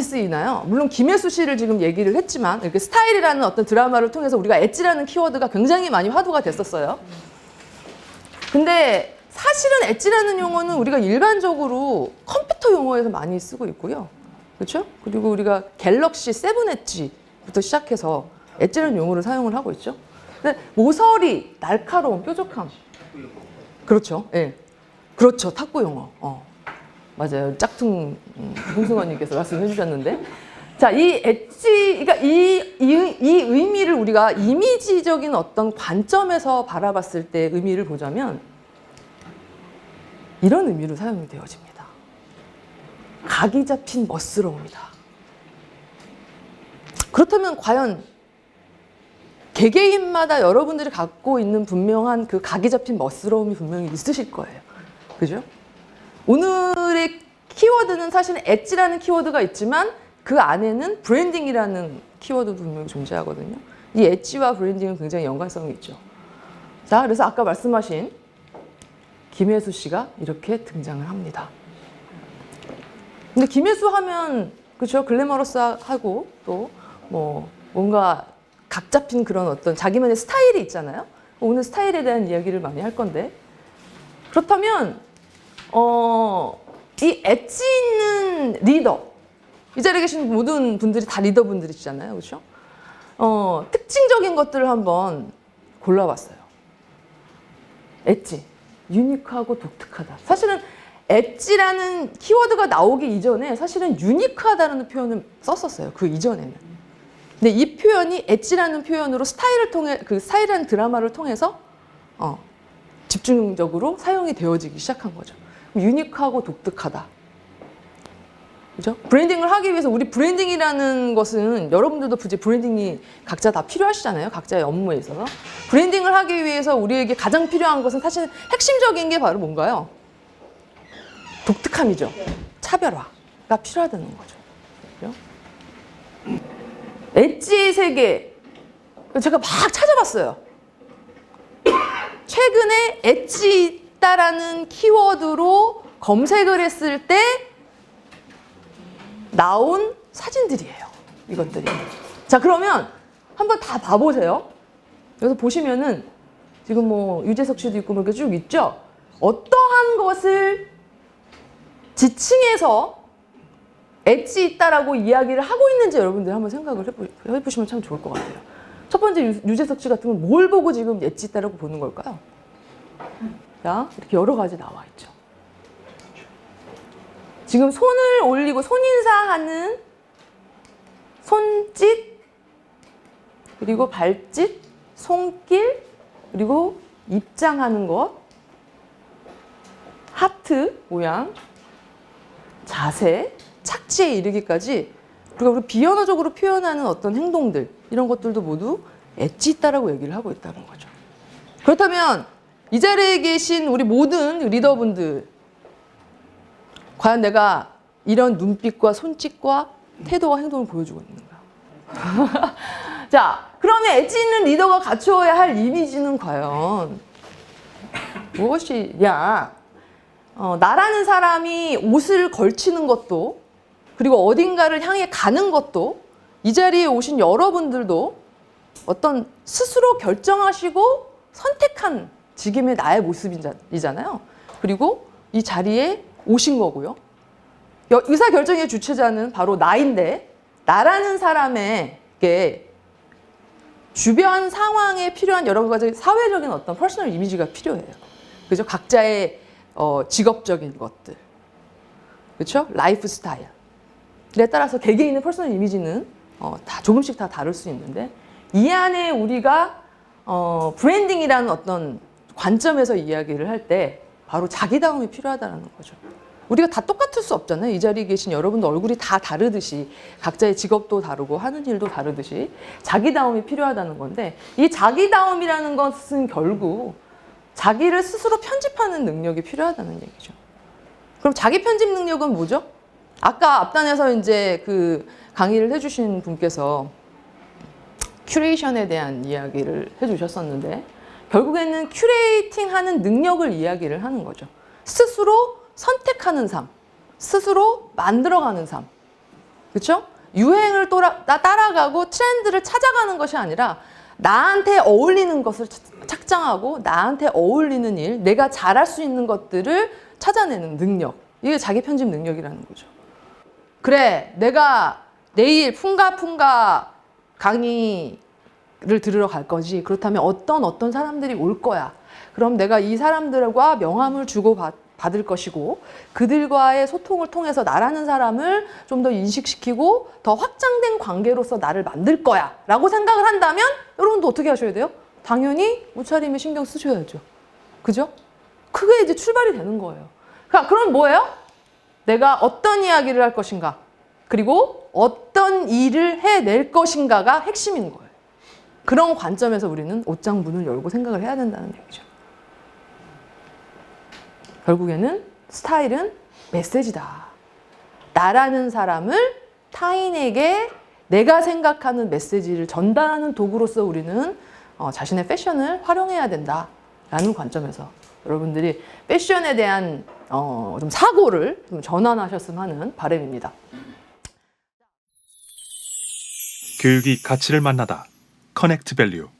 쓰이나요? 물론 김혜수 씨를 지금 얘기를 했지만 이렇게 스타일이라는 어떤 드라마를 통해서 우리가 엣지라는 키워드가 굉장히 많이 화두가 됐었어요. 근데 사실은 엣지라는 용어는 우리가 일반적으로 컴퓨터 용어에서 많이 쓰고 있고요. 그렇죠? 그리고 우리가 갤럭시 세븐 엣지부터 시작해서 엣지라는 용어를 사용을 하고 있죠. 근데 모서리, 날카로움, 뾰족함. 그렇죠. 예. 그렇죠. 탁구 용어. 어. 맞아요. 짝퉁 음, 홍승원님께서 말씀해 주셨는데. 자, 이 엣지, 그러니까 이, 이, 이 의미를 우리가 이미지적인 어떤 관점에서 바라봤을 때 의미를 보자면 이런 의미로 사용이 되어집니다. 각이 잡힌 멋스러움이다. 그렇다면 과연 개개인마다 여러분들이 갖고 있는 분명한 그 각이 잡힌 멋스러움이 분명히 있으실 거예요. 그죠? 오늘 의 키워드는 사실은 엣지라는 키워드가 있지만 그 안에는 브랜딩이라는 키워드도 분명히 존재하거든요. 이 엣지와 브랜딩은 굉장히 연관성이 있죠. 자, 그래서 아까 말씀하신 김혜수 씨가 이렇게 등장을 합니다. 근데 김혜수 하면 그렇죠 글래머러스하고 또 뭐 뭔가 각 잡힌 그런 어떤 자기만의 스타일이 있잖아요. 오늘 스타일에 대한 이야기를 많이 할 건데 그렇다면 어, 이 엣지 있는 리더 이 자리에 계신 모든 분들이 다 리더분들이시잖아요, 그렇죠? 어, 특징적인 것들을 한번 골라봤어요. 엣지, 유니크하고 독특하다. 사실은 엣지라는 키워드가 나오기 이전에 사실은 유니크하다는 표현을 썼었어요. 그 이전에는. 근데 이 표현이 엣지라는 표현으로 스타일을 통해 그 스타일이라는 드라마를 통해서 어, 집중적으로 사용이 되어지기 시작한 거죠. 유니크하고 독특하다. 그죠? 브랜딩을 하기 위해서 우리 브랜딩이라는 것은 여러분들도 굳이 브랜딩이 각자 다 필요하시잖아요. 각자의 업무에 있어서. 브랜딩을 하기 위해서 우리에게 가장 필요한 것은 사실 핵심적인 게 바로 뭔가요? 독특함이죠. 차별화가 필요하다는 거죠. 그죠? 엣지 세계. 제가 막 찾아봤어요. 최근에 엣지 있다라는 키워드로 검색을 했을 때 나온 사진들이에요. 이것들이. 자, 그러면 한번 다 봐보세요. 여기서 보시면은 지금 뭐 유재석 씨도 있고 뭐 이렇게 쭉 있죠? 어떠한 것을 지칭해서 엣지 있다라고 이야기를 하고 있는지 여러분들 한번 생각을 해보, 해보시면 참 좋을 것 같아요. 첫 번째 유- 유재석 씨 같은 건 뭘 보고 지금 엣지 있다라고 보는 걸까요? 자, 이렇게 여러 가지 나와 있죠. 지금 손을 올리고 손인사하는 손짓, 그리고 발짓, 손길, 그리고 입장하는 것, 하트 모양, 자세, 착지에 이르기까지 우리가 우리 비언어적으로 표현하는 어떤 행동들 이런 것들도 모두 엣지 있다라고 얘기를 하고 있다는 거죠. 그렇다면 이 자리에 계신 우리 모든 리더분들 과연 내가 이런 눈빛과 손짓과 태도와 행동을 보여주고 있는가? 자, 그러면 엣지 있는 리더가 갖추어야 할 이미지는 과연 무엇이냐? 어, 나라는 사람이 옷을 걸치는 것도 그리고 어딘가를 향해 가는 것도 이 자리에 오신 여러분들도 어떤 스스로 결정하시고 선택한 지금의 나의 모습이잖아요. 그리고 이 자리에 오신 거고요. 여- 의사 결정의 주체자는 바로 나인데 나라는 사람에게 주변 상황에 필요한 여러 가지 사회적인 어떤 퍼스널 이미지가 필요해요. 그죠? 각자의 어, 직업적인 것들. 그렇죠? 라이프 스타일. 에 따라서 개개인의 퍼스널 이미지는 어, 다 조금씩 다 다를 수 있는데 이 안에 우리가 어, 브랜딩이라는 어떤 관점에서 이야기를 할 때 바로 자기다움이 필요하다는 거죠. 우리가 다 똑같을 수 없잖아요. 이 자리에 계신 여러분들 얼굴이 다 다르듯이 각자의 직업도 다르고 하는 일도 다르듯이 자기다움이 필요하다는 건데 이 자기다움이라는 것은 결국 자기를 스스로 편집하는 능력이 필요하다는 얘기죠. 그럼 자기 편집 능력은 뭐죠? 아까 앞단에서 이제 그 강의를 해주신 분께서 큐레이션에 대한 이야기를 해주셨었는데 결국에는 큐레이팅하는 능력을 이야기를 하는 거죠. 스스로 선택하는 삶, 스스로 만들어가는 삶. 그렇죠? 유행을 또라- 따- 따라가고 트렌드를 찾아가는 것이 아니라 나한테 어울리는 것을 찾- 착장하고 나한테 어울리는 일, 내가 잘할 수 있는 것들을 찾아내는 능력. 이게 자기 편집 능력이라는 거죠. 그래, 내가 내일 풍가풍가 강의 를 들으러 갈 거지. 그렇다면 어떤 어떤 사람들이 올 거야. 그럼 내가 이 사람들과 명함을 주고 받, 받을 것이고 그들과의 소통을 통해서 나라는 사람을 좀 더 인식시키고 더 확장된 관계로서 나를 만들 거야. 라고 생각을 한다면 여러분도 어떻게 하셔야 돼요? 당연히 옷차림에 신경 쓰셔야죠. 그죠? 그게 이제 출발이 되는 거예요. 그러니까 그럼 뭐예요? 내가 어떤 이야기를 할 것인가, 그리고 어떤 일을 해낼 것인가가 핵심인 거예요. 그런 관점에서 우리는 옷장 문을 열고 생각을 해야 된다는 얘기죠. 결국에는 스타일은 메시지다. 나라는 사람을 타인에게 내가 생각하는 메시지를 전달하는 도구로서 우리는 어, 자신의 패션을 활용해야 된다라는 관점에서 여러분들이 패션에 대한 어, 좀 사고를 좀 전환하셨으면 하는 바람입니다. 교육이 가치를 만나다. 커넥트 밸류